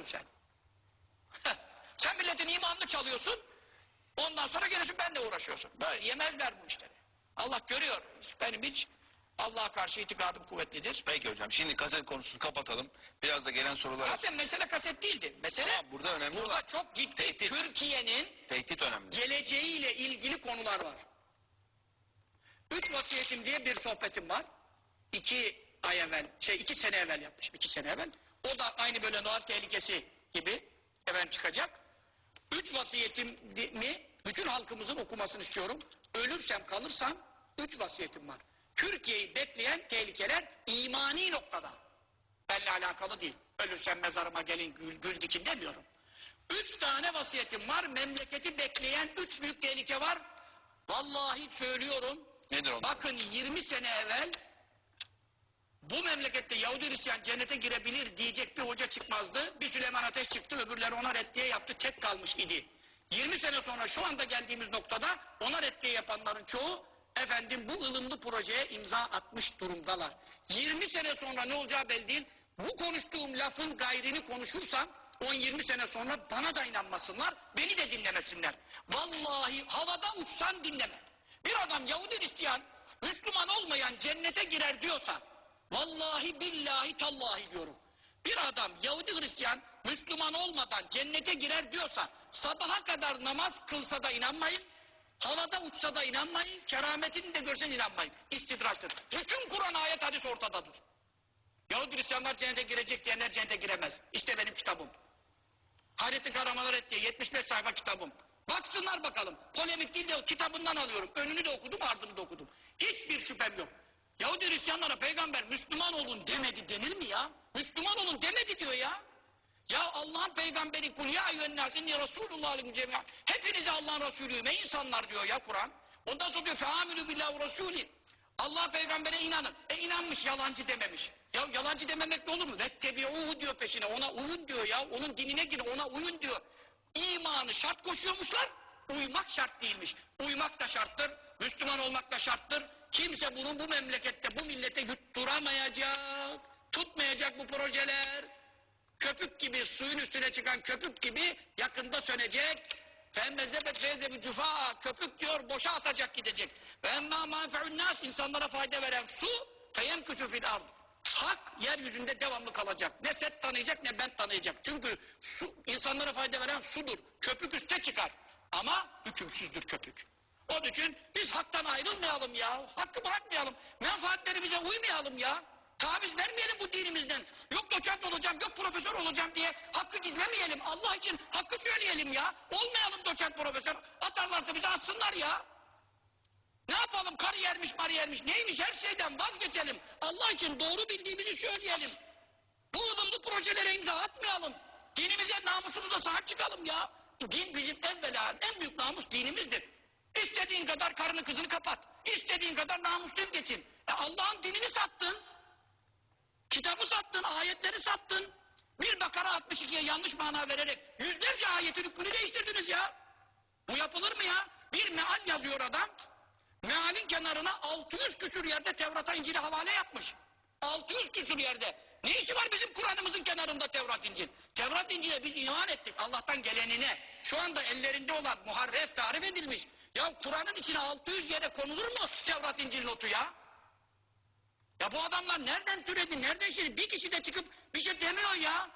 uğraşıyorsun sen? Heh, sen milletin imanını çalıyorsun. Ondan sonra gelirsin ben de uğraşıyorsun. Böyle yemezler bu işleri. Allah görüyor. Benim hiç Allah'a karşı itikadım kuvvetlidir. Peki hocam şimdi kaset konusunu kapatalım. Biraz da gelen sorular Zaten mesele kaset değildi. Mesele Ama burada önemli burada olan çok ciddi tehdit. Türkiye'nin tehdit önemli. geleceğiyle ilgili konular var. Üç vasiyetim diye bir sohbetim var. İki ay evvel, şey iki sene evvel yapmışım, iki sene evvel. O da aynı böyle Noel tehlikesi gibi efendim çıkacak. Üç vasiyetimi bütün halkımızın okumasını istiyorum. Ölürsem kalırsam üç vasiyetim var. Türkiye'yi bekleyen tehlikeler imani noktada. Benle alakalı değil. Ölürsem mezarıma gelin gül, gül dikin demiyorum. Üç tane vasiyetim var. Memleketi bekleyen üç büyük tehlike var. Vallahi söylüyorum. Nedir onlar? Bakın 20 sene evvel bu memlekette Yahudi Hristiyan cennete girebilir diyecek bir hoca çıkmazdı. Bir Süleyman Ateş çıktı öbürleri ona reddiye yaptı tek kalmış idi. 20 sene sonra şu anda geldiğimiz noktada ona reddiye yapanların çoğu efendim bu ılımlı projeye imza atmış durumdalar. 20 sene sonra ne olacağı belli değil. Bu konuştuğum lafın gayrini konuşursam 10-20 sene sonra bana da inanmasınlar, beni de dinlemesinler. Vallahi havada uçsan dinleme. Bir adam Yahudi Hristiyan, Müslüman olmayan cennete girer diyorsa, vallahi billahi tallahi diyorum. Bir adam Yahudi Hristiyan, Müslüman olmadan cennete girer diyorsa, sabaha kadar namaz kılsa da inanmayın, havada uçsa da inanmayın, kerametini de görsen inanmayın. İstidraçtır. Bütün Kur'an ayet hadis ortadadır. Yahudi Hristiyanlar cennete girecek diyenler cennete giremez. İşte benim kitabım. Hayrettin Kahramanlar et diye 75 sayfa kitabım. Baksınlar bakalım. Polemik değil de kitabından alıyorum. Önünü de okudum, ardını da okudum. Hiçbir şüphem yok. Yahudi Hristiyanlara peygamber Müslüman olun demedi denir mi ya? Müslüman olun demedi diyor ya. Ya Allah'ın peygamberi kul ya eyyühennâs inni Resulullah aleyküm cemi'a. Hepinize Allah'ın Resulüyüm ey insanlar diyor ya Kur'an. Ondan sonra diyor feaminu billahi ve Resulü. Allah peygambere inanın. E inanmış yalancı dememiş. Ya yalancı dememek ne olur mu? Vettebi'uhu diyor peşine ona uyun diyor ya. Onun dinine girin ona uyun diyor. İmanı şart koşuyormuşlar. Uymak şart değilmiş. Uymak da şarttır. Müslüman olmak da şarttır. Kimse bunun bu memlekette bu millete yutturamayacak. Tutmayacak bu projeler. Köpük gibi suyun üstüne çıkan köpük gibi yakında sönecek. Femmezebet feyzebi cufa köpük diyor boşa atacak gidecek. Ve emmâ manfe'un nas insanlara fayda veren su feyemkütü fil ard. Hak yeryüzünde devamlı kalacak. Ne set tanıyacak ne ben tanıyacak. Çünkü su insanlara fayda veren sudur. Köpük üste çıkar. Ama hükümsüzdür köpük. Onun için biz haktan ayrılmayalım ya. Hakkı bırakmayalım. Menfaatlerimize uymayalım ya. Taviz vermeyelim bu dinimizden. Yok doçent olacağım, yok profesör olacağım diye hakkı gizlemeyelim. Allah için hakkı söyleyelim ya. Olmayalım doçent profesör. Atarlarsa bizi atsınlar ya. Ne yapalım karı yermiş marı yermiş neymiş her şeyden vazgeçelim. Allah için doğru bildiğimizi söyleyelim. Bu ılımlı projelere imza atmayalım. Dinimize namusumuza sahip çıkalım ya. Din bizim evvela en büyük namus dinimizdir. İstediğin kadar karını kızını kapat. İstediğin kadar namusluyum geçin. E Allah'ın dinini sattın. Kitabı sattın, ayetleri sattın. Bir Bakara 62'ye yanlış mana vererek yüzlerce ayetin hükmünü değiştirdiniz ya. Bu yapılır mı ya? Bir meal yazıyor adam. Mealin kenarına 600 küsür yerde Tevrat'a İncil'e havale yapmış. 600 küsür yerde. Ne işi var bizim Kur'an'ımızın kenarında Tevrat İncil? Tevrat İncil'e biz iman ettik Allah'tan gelenine. Şu anda ellerinde olan muharref tarif edilmiş. Ya Kur'an'ın içine 600 yere konulur mu Tevrat İncil notu ya? Ya bu adamlar nereden türedi, nereden şey? Bir kişi de çıkıp bir şey demiyor ya.